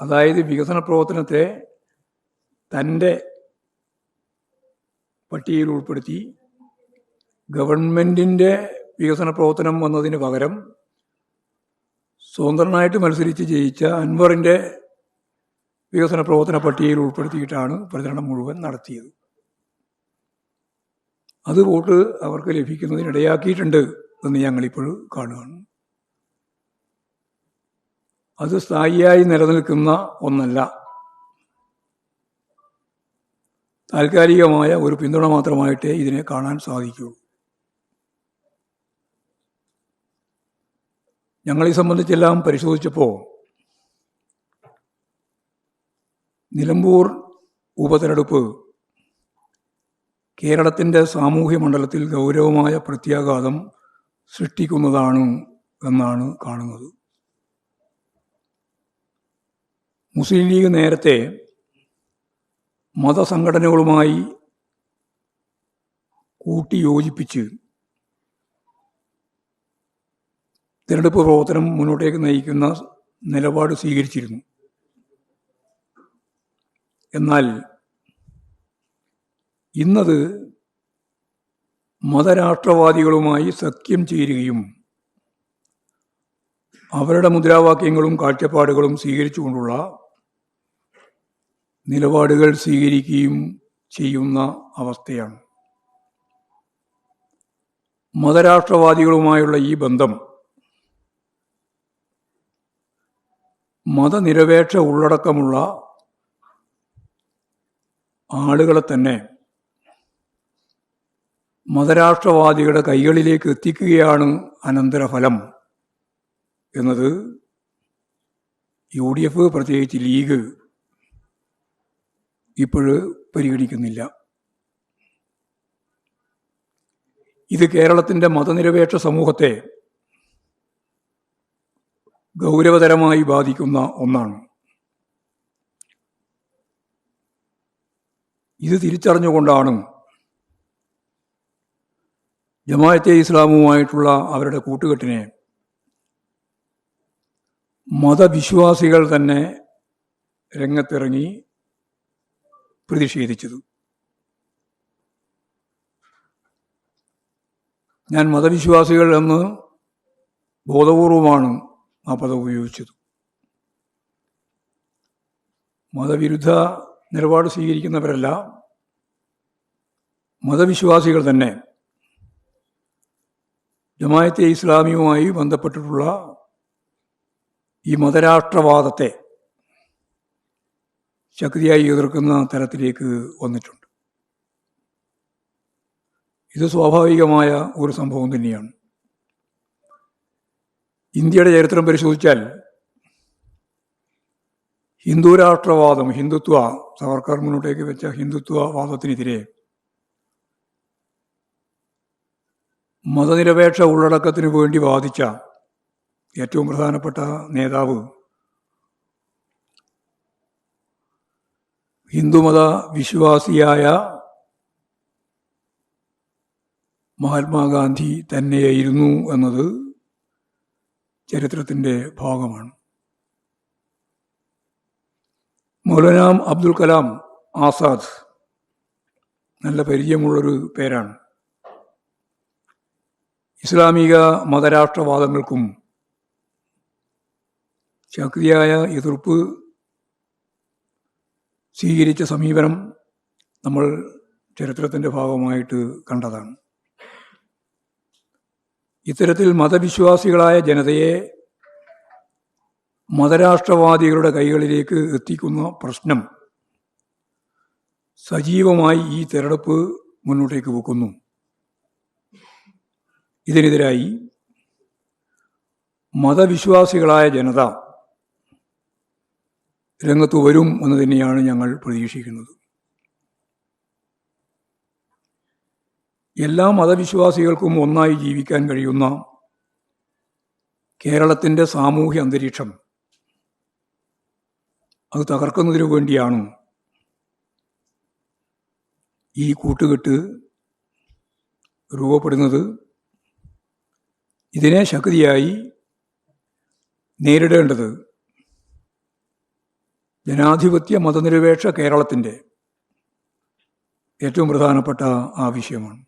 അതായത് വികസന പ്രവർത്തനത്തെ തന്റെ പട്ടികയിൽ ഉൾപ്പെടുത്തി ഗവൺമെന്റിന്റെ വികസന പ്രവർത്തനം വന്നതിന് പകരം സ്വതന്ത്രനായിട്ട് മത്സരിച്ച് ജയിച്ച അൻവറിന്റെ വികസന പ്രവർത്തന പട്ടികയിൽ ഉൾപ്പെടുത്തിയിട്ടാണ് പ്രചരണം മുഴുവൻ നടത്തിയത്. അത് വോട്ട് അവർക്ക് ലഭിക്കുന്നതിനിടയാക്കിയിട്ടുണ്ട് എന്ന് ഞങ്ങളിപ്പോൾ കാണുകയാണ്. അത് സ്ഥായിയായി നിലനിൽക്കുന്ന ഒന്നല്ല. താൽക്കാലികമായ ഒരു പിന്തുണ മാത്രമായിട്ടേ ഇതിനെ കാണാൻ സാധിക്കൂ. ഞങ്ങളെ സംബന്ധിച്ചെല്ലാം പരിശോധിച്ചപ്പോൾ നിലമ്പൂർ ഉപതെരഞ്ഞെടുപ്പ് കേരളത്തിന്റെ സാമൂഹ്യ മണ്ഡലത്തിൽ ഗൗരവമായ പ്രത്യാഘാതം സൃഷ്ടിക്കുന്നതാണ് എന്നാണ് കാണുന്നത്. മുസ്ലിം ലീഗ് നേരത്തെ മതസംഘടനകളുമായി കൂട്ടിയോജിപ്പിച്ച് തിരഞ്ഞെടുപ്പ് പ്രവർത്തനം മുന്നോട്ടേക്ക് നയിക്കുന്ന നിലപാട് സ്വീകരിച്ചിരുന്നു. എന്നാൽ ഇന്നത് മതരാഷ്ട്രവാദികളുമായി സഖ്യം ചേരുകയും അവരുടെ മുദ്രാവാക്യങ്ങളും കാഴ്ചപ്പാടുകളും സ്വീകരിച്ചുകൊണ്ടുള്ള നിലപാടുകൾ സ്വീകരിക്കുകയും ചെയ്യുന്ന അവസ്ഥയാണ്. മതരാഷ്ട്രവാദികളുമായുള്ള ഈ ബന്ധം മതനിരപേക്ഷ ഉള്ളടക്കമുള്ള ആളുകളെ തന്നെ മതരാഷ്ട്രവാദികളുടെ കൈകളിലേക്ക് എത്തിക്കുകയാണ് അനന്തരഫലം എന്നത് യു ഡി എഫ് പ്രത്യേകിച്ച് ലീഗ് ഇപ്പോഴ് പരിഗണിക്കുന്നില്ല. ഇത് കേരളത്തിന്റെ മതനിരപേക്ഷ സമൂഹത്തെ ഗൗരവതരമായി ബാധിക്കുന്ന ഒന്നാണ്. ഇത് തിരിച്ചറിഞ്ഞുകൊണ്ടാണ് ജമാഅത്തെ ഇസ്ലാമുമായിട്ടുള്ള അവരുടെ കൂട്ടുകെട്ടിനെ മതവിശ്വാസികൾ തന്നെ രംഗത്തിറങ്ങി പ്രതിഷേധിച്ചത്. ഞാൻ മതവിശ്വാസികൾ എന്ന് ബോധപൂർവമാണ് ആ പദം ഉപയോഗിച്ചത്. മതവിരുദ്ധ നിലപാട് സ്വീകരിക്കുന്നവരല്ല മതവിശ്വാസികൾ തന്നെ. ജമായത്തെ ഇസ്ലാമിയുമായി ബന്ധപ്പെട്ടിട്ടുള്ള ഈ മതരാഷ്ട്രവാദത്തെ ശക്തിയായി എതിർക്കുന്ന തരത്തിലേക്ക് വന്നിട്ടുണ്ട്. ഇത് സ്വാഭാവികമായ ഒരു സംഭവം തന്നെയാണ്. ഇന്ത്യയുടെ ചരിത്രം പരിശോധിച്ചാൽ ഹിന്ദു രാഷ്ട്രവാദം ഹിന്ദുത്വ സവർക്കർ മുന്നോട്ടേക്ക് വെച്ച ഹിന്ദുത്വ വാദത്തിനെതിരെ മതനിരപേക്ഷ ഉള്ളടക്കത്തിന് വേണ്ടി വാദിച്ച ഏറ്റവും പ്രധാനപ്പെട്ട നേതാവ് ഹിന്ദുമത വിശ്വാസിയായ മഹാത്മാഗാന്ധി തന്നെയായിരുന്നു എന്നത് ചരിത്രത്തിന്റെ ഭാഗമാണ്. മൗലനാം അബ്ദുൽ കലാം ആസാദ് നല്ല പരിചയമുള്ളൊരു പേരാണ്. ഇസ്ലാമിക മതരാഷ്ട്രവാദങ്ങൾക്കും ശക്തിയായ എതിർപ്പ് സ്വീകരിച്ച സമീപനം നമ്മൾ ചരിത്രത്തിന്റെ ഭാഗമായിട്ട് കണ്ടതാണ്. ഇത്തരത്തിൽ മതവിശ്വാസികളായ ജനതയെ മതരാഷ്ട്രവാദികളുടെ കൈകളിലേക്ക് എത്തിക്കുന്ന പ്രശ്നം സജീവമായി ഈ തെരഞ്ഞെടുപ്പ് മുന്നോട്ടേക്ക് വെക്കുന്നു. ഇതിനെതിരായി മതവിശ്വാസികളായ ജനത രംഗത്ത് വരും എന്ന് തന്നെയാണ് ഞങ്ങൾ പ്രതീക്ഷിക്കുന്നത്. എല്ലാ മതവിശ്വാസികൾക്കും ഒന്നായി ജീവിക്കാൻ കഴിയുന്ന കേരളത്തിന്റെ സാമൂഹ്യ അന്തരീക്ഷം അത് തകർക്കുന്നതിന് വേണ്ടിയാണ് ഈ കൂട്ടുകെട്ട് രൂപപ്പെടുന്നത്. ഇതിനെ ശക്തിയായി നേരിടേണ്ടത് ജനാധിപത്യ മതനിരപേക്ഷ കേരളത്തിന്റെ ഏറ്റവും പ്രധാനപ്പെട്ട ആവശ്യമാണ്